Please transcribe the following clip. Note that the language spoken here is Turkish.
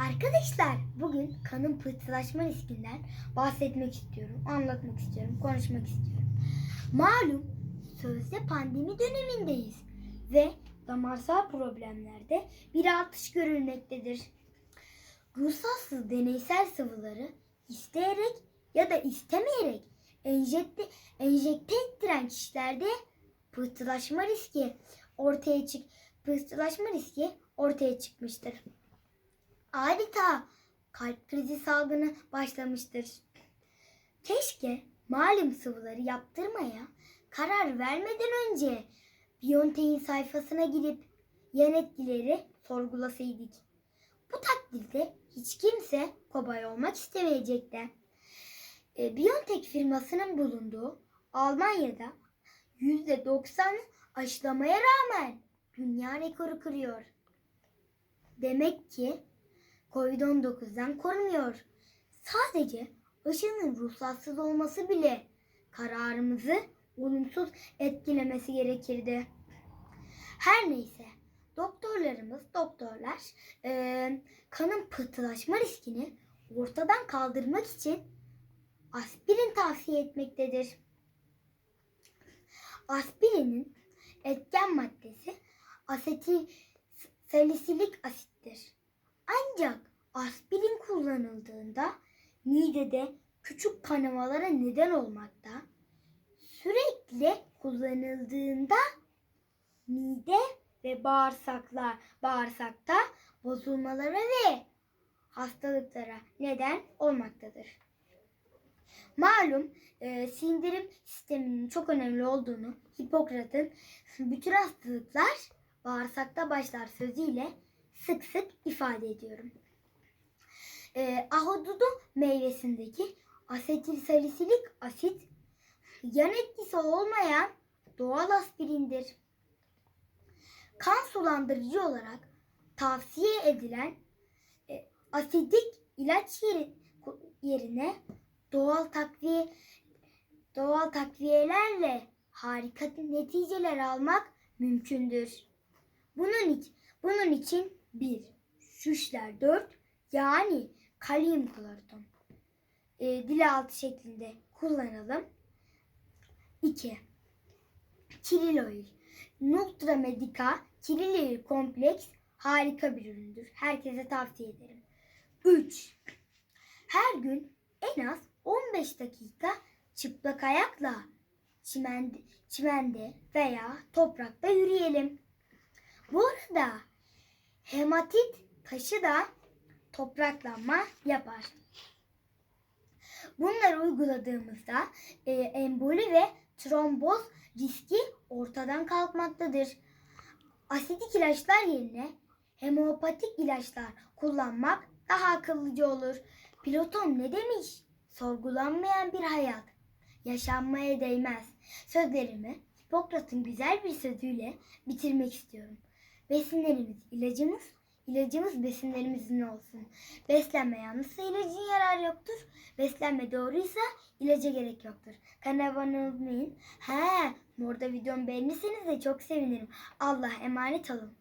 Arkadaşlar bugün kanın pıhtılaşma riskinden bahsetmek istiyorum, anlatmak istiyorum, konuşmak istiyorum. Malum sözde pandemi dönemindeyiz ve damarsal problemlerde bir artış görülmektedir. Ruhsatsız deneysel sıvıları isteyerek ya da istemeyerek enjekte, enjekte ettiren kişilerde pıhtılaşma riski ortaya çık pıhtılaşma riski ortaya çıkmıştır adeta kalp krizi salgını başlamıştır. Keşke malum sıvıları yaptırmaya karar vermeden önce Biontech'in sayfasına gidip yan etkileri sorgulasaydık. Bu takdirde hiç kimse kobay olmak istemeyecekti. E, Biontech firmasının bulunduğu Almanya'da %90 aşılamaya rağmen dünya rekoru kırıyor. Demek ki Covid-19'dan korumuyor. Sadece aşının ruhsatsız olması bile kararımızı olumsuz etkilemesi gerekirdi. Her neyse doktorlarımız doktorlar eee, kanın pıhtılaşma riskini ortadan kaldırmak için aspirin tavsiye etmektedir. Aspirinin etken maddesi asetil salisilik asittir. Ancak aspirin kullanıldığında midede küçük kanamalara neden olmakta. Sürekli kullanıldığında mide ve bağırsaklar bağırsakta bozulmalara ve hastalıklara neden olmaktadır. Malum e, sindirim sisteminin çok önemli olduğunu Hipokrat'ın bütün hastalıklar bağırsakta başlar sözüyle sık sık ifade ediyorum. E, ahududu meyvesindeki asetilsalisilik asit yan etkisi olmayan doğal aspirindir. Kan sulandırıcı olarak tavsiye edilen e, asidik ilaç yeri, yerine doğal takviye doğal takviyelerle harika neticeler almak mümkündür. Bunun için, bunun için 1. Şüşler 4 yani kalyum kloriton e, dil altı şeklinde kullanalım. 2. Kiril oil. Nutra Medica Kiril oil kompleks harika bir üründür. Herkese tavsiye ederim. 3. Her gün en az 15 dakika çıplak ayakla çimende, çimende veya toprakta yürüyelim. Bu arada hematit taşı da topraklanma yapar. Bunları uyguladığımızda e, emboli ve tromboz riski ortadan kalkmaktadır. Asidik ilaçlar yerine hemopatik ilaçlar kullanmak daha akıllıca olur. Platon ne demiş? Sorgulanmayan bir hayat yaşanmaya değmez. Sözlerimi Hipokrat'ın güzel bir sözüyle bitirmek istiyorum. Besinlerimiz ilacımız, ilacımız besinlerimizin olsun. Beslenme yanlışsa ilacın yararı yoktur. Beslenme doğruysa ilaca gerek yoktur. Kanala abone olmayın. He, orada videomu beğenirseniz de çok sevinirim. Allah emanet olun.